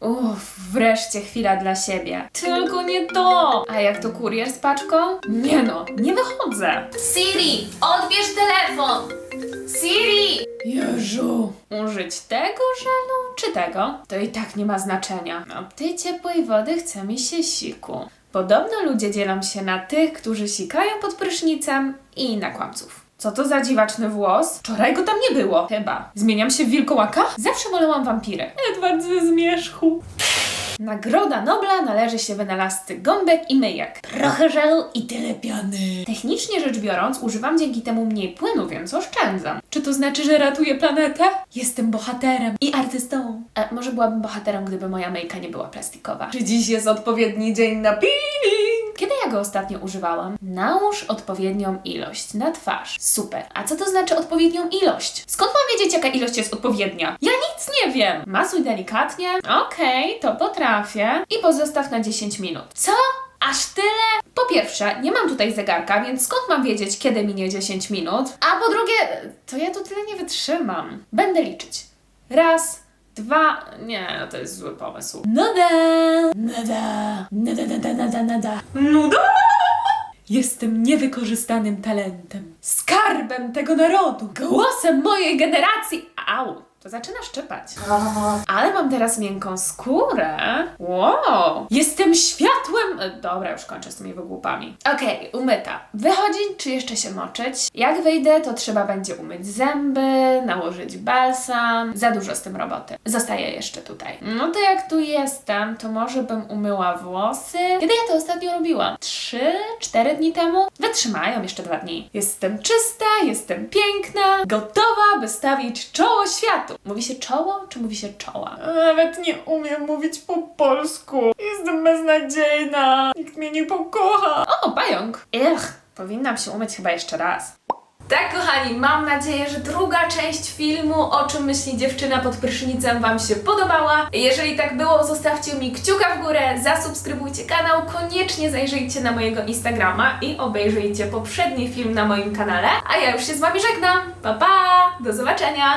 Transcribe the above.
Uff, wreszcie chwila dla siebie. Tylko nie to! A jak to kurier z paczką? Nie no, nie wychodzę. Siri, odbierz telefon! Siri! Jeżu! Użyć tego żelu czy tego? To i tak nie ma znaczenia. No, tej ciepłej wody chce mi się siku. Podobno ludzie dzielą się na tych, którzy sikają pod prysznicem i na kłamców. Co to za dziwaczny włos? Wczoraj go tam nie było. Chyba. Zmieniam się w wilkołaka? Zawsze wolałam wampiry. Edward ze zmierzchu. Nagroda Nobla należy się wynalazcy gąbek i myjek. Trochę żelu i tyle piany. Technicznie rzecz biorąc, używam dzięki temu mniej płynu, więc oszczędzam. Czy to znaczy, że ratuję planetę? Jestem bohaterem i artystą. E, może byłabym bohaterem, gdyby moja myjka nie była plastikowa. Czy dziś jest odpowiedni dzień na peeling? Kiedy ja go ostatnio używałam? Nałóż odpowiednią ilość na twarz. Super. A co to znaczy odpowiednią ilość? Skąd mam wiedzieć, jaka ilość jest odpowiednia? Ja nic nie wiem. Masuj delikatnie. Okej, to potrafię. I pozostaw na 10 minut. Co? Aż tyle? Po pierwsze, nie mam tutaj zegarka, więc skąd mam wiedzieć, kiedy minie 10 minut? A po drugie, to ja tu tyle nie wytrzymam. Będę liczyć. Raz, dwa. Nie, to jest zły pomysł. Nada! Nada! Nada, nada, nada, nada. Nuda! Jestem niewykorzystanym talentem, skarbem tego narodu, głosem mojej generacji. Au, to zaczyna szczypać. Ale mam teraz miękką skórę. Wow, jestem światłem. E, Dobra, już kończę z tymi wygłupami. Okej, umyta. Wychodzić czy jeszcze się moczyć? Jak wyjdę, to trzeba będzie umyć zęby, nałożyć balsam. Za dużo z tym roboty. Zostaję jeszcze tutaj. No to jak tu jestem, to może bym umyła włosy. Kiedy ja to ostatnio robiłam? Trzy, cztery dni temu? Wytrzymają jeszcze dwa dni. Jestem czysta, jestem piękna, gotowa, by stawić czoło światu. Mówi się czoło, czy mówi się czoła? Nawet nie umiem mówić po polsku. Jestem beznadziejna. Nikt mnie nie pokocha. O, pająk. Ech, powinnam się umyć chyba jeszcze raz. Tak, kochani, mam nadzieję, że druga część filmu O czym myśli dziewczyna pod prysznicem Wam się podobała. Jeżeli tak było, zostawcie mi kciuka w górę, zasubskrybujcie kanał, koniecznie zajrzyjcie na mojego Instagrama i obejrzyjcie poprzedni film na moim kanale. A ja już się z Wami żegnam. Pa, pa! Do zobaczenia!